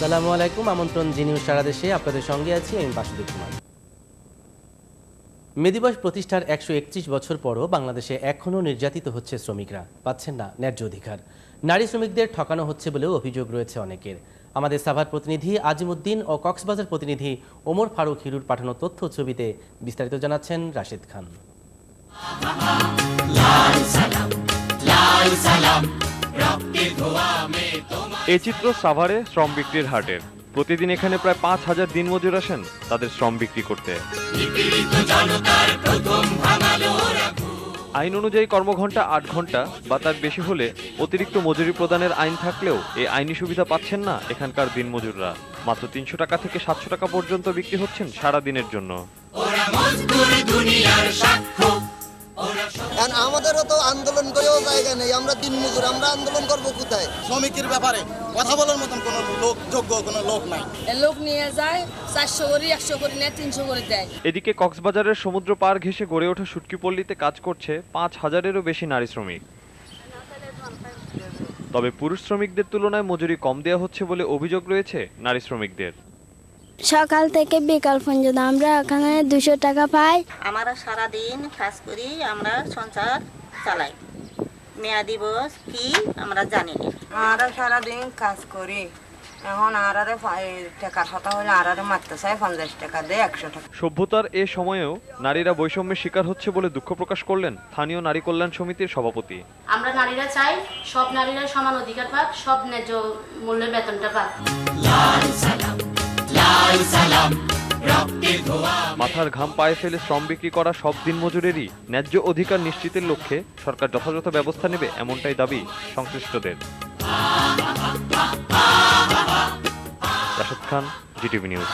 আসসালামু আলাইকুম, আমন্ত্রণ জি নিউজ সারা দেশে আপনাদের সঙ্গে আছি আমি বাসুদেব কুমার। মে দিবস প্রতিষ্ঠার একশো একত্রিশ বছর পরও বাংলাদেশে এখনও নির্যাতিত হচ্ছে শ্রমিকরা। পাচ্ছেন না ন্যায্য অধিকার। নারী শ্রমিকদের ঠকানো হচ্ছে বলেও অভিযোগ রয়েছে অনেকের। আমাদের সাভার প্রতিনিধি আজিমুদ্দিন ও কক্সবাজার প্রতিনিধি ওমর ফারুক হিরুর পাঠানো তথ্য ছবিতে বিস্তারিত জানাচ্ছেন রাশেদ খান। এই চিত্র সাভারে শ্রম বিক্রির হাটের প্রতিদিন এখানে প্রায় পাঁচ হাজার দিনমজুর আসেন তাদের শ্রম বিক্রি করতে। আইন অনুযায়ী কর্মঘণ্টা আট ঘণ্টা বা তার বেশি হলে অতিরিক্ত মজুরি প্রদানের আইন থাকলেও এই আইনি সুবিধা পাচ্ছেন না এখানকার দিনমজুররা। মাত্র তিনশো টাকা থেকে সাতশো টাকা পর্যন্ত বিক্রি হচ্ছেন সারা দিনের জন্য। কারণ আমাদেরও তো আন্দোলন করেও জায়গা নেই আমরা দিন মজুর আমরা আন্দোলন করব কোথায়? শ্রমিকের ব্যাপারে কথা বলার মতন কোনো লোক যোগ্য কোনো লোক নাই। লোক নিয়ে যায় চারশো করে একশো করে নেয় তিনশো করে দেয়। এদিকে কক্সবাজারের সমুদ্র পার ঘেঁষে গড়ে ওঠা সুটকিপল্লীতে কাজ করছে পাঁচ হাজারেরও বেশি নারী শ্রমিক। তবে পুরুষ শ্রমিকদের তুলনায় মজুরি কম দেওয়া হচ্ছে বলে অভিযোগ রয়েছে নারী শ্রমিকদের। সকাল থেকে বিকাল পর্যন্ত আমরা এখানে দুশো টাকা পাই। আমরা সারাদিন কাজ করি আমরা সংসার চালাই। মেয়া দিবস কি আমরা জানি না। আমরা সারাদিন কাজ করি। এখন আরারে টাকার কথা হলে আরারে মারতে চাই পঞ্চাশ টাকা দেয় একশো টাকা। সভ্যতার এ সময়েও নারীরা বৈষম্যের শিকার হচ্ছে বলে দুঃখ প্রকাশ করলেন স্থানীয় নারী কল্যাণ সমিতির সভাপতি। আমরা নারীরা চাই সব নারীরা সমান অধিকার পাক সব ন্যায্য মূল্যের বেতনটা পাক। মাথার ঘাম পায়ে ফেলে শ্রম বিক্রি করা সব দিন মজুরেরই ন্যায্য অধিকার নিশ্চিতের লক্ষ্যে সরকার যথাযথ ব্যবস্থা নেবে এমনটাই দাবি সংশ্লিষ্টদের। Rashed Khan GTV news